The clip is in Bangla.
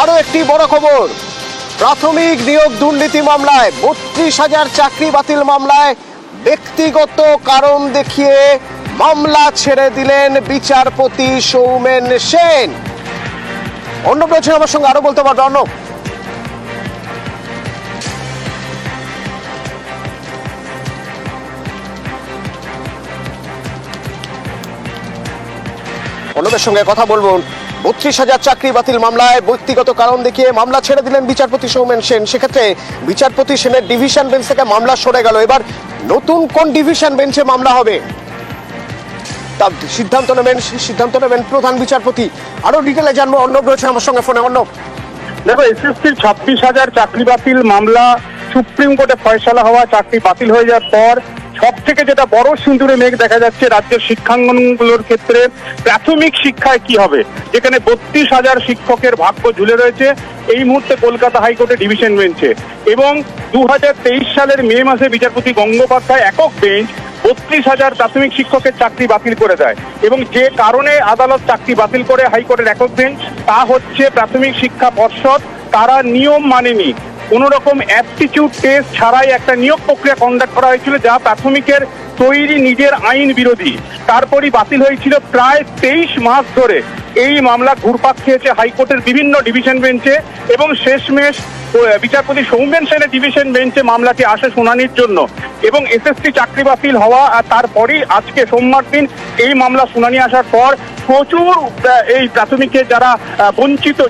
আরও একটি বড় খবর। প্রাথমিক নিয়োগ দুর্নীতি মামলায় বত্রিশ হাজার চাকরি বাতিল মামলায় ব্যক্তিগত কারণ দেখিয়ে মামলা ছেড়ে দিলেন বিচারপতি সৌমেন সেন। অন্য প্রশ্ন আমার সঙ্গে আরও বলতে পারবে, অর্ণব। অর্ণবের সঙ্গে কথা বলব। বত্রিশ হাজার চাকরি বাতিল মামলায় ব্যক্তিগত কারণ দেখিয়ে মামলা ছেড়ে দিলেন বিচারপতি সৌমেন সেন। সেক্ষেত্রে বিচারপতি সেনের ডিভিশন বেঞ্চ থেকে মামলা সরে গেল। এবার নতুন কোন ডিভিশন বেঞ্চে মামলা হবে? তার সিদ্ধান্ত নেবেন সিদ্ধান্ত নেবেন প্রধান বিচারপতি। আরও ডিটেলে জানব। অর্ণব রয়েছে আমার সঙ্গে ফোনে। অর্ণব। দেখো, এসএসসির ছাব্বিশ হাজার চাকরি বাতিল মামলা, সুপ্রিম কোর্টে ফয়সালা হওয়া, চাকরি বাতিল হয়ে যাওয়ার পর সব থেকে যেটা বড় সিঁদুরে মেঘ দেখা যাচ্ছে রাজ্যের শিক্ষাঙ্গনগুলোর ক্ষেত্রে, প্রাথমিক শিক্ষায় কি হবে? যেখানে বত্রিশ হাজার শিক্ষকের ভাগ্য ঝুলে রয়েছে, এই মুহূর্তে কলকাতা হাইকোর্টে ডিভিশন বেঞ্চে। এবং দু হাজার তেইশ সালের মে মাসে বিচারপতি গঙ্গোপাধ্যায় একক বেঞ্চ বত্রিশ হাজার প্রাথমিক শিক্ষকের চাকরি বাতিল করে দেয়। এবং যে কারণে আদালত চাকরি বাতিল করে হাইকোর্টের একক বেঞ্চ, তা হচ্ছে প্রাথমিক শিক্ষা পর্ষদ, তারা নিয়ম মানেনি। কোন রকম অ্যাপটিটিউড টেস্ট ছাড়াই একটা নিয়োগ প্রক্রিয়া কন্ডাক্ট করা হয়েছিল যা প্রাথমিকের তৈরি নিজের আইন বিরোধী। তারপরই বাতিল হয়েছিল প্রায় তেইশ মাস ধরে। এই মামলা ঘুরপাক খেয়েছে হাইকোর্টের বিভিন্ন ডিভিশন বেঞ্চে এবং শেষমেশ বিচারপতি সৌমেন সেনের ডিভিশন বেঞ্চে মামলাটি আসে শুনানির জন্য। এবং এসএসসি চাকরি বাতিল হওয়া আর তারপরেই আজকে সোমবার দিন এই মামলা শুনানি আসার পর প্রচুর এই প্রাথমিকে যারা বঞ্চিত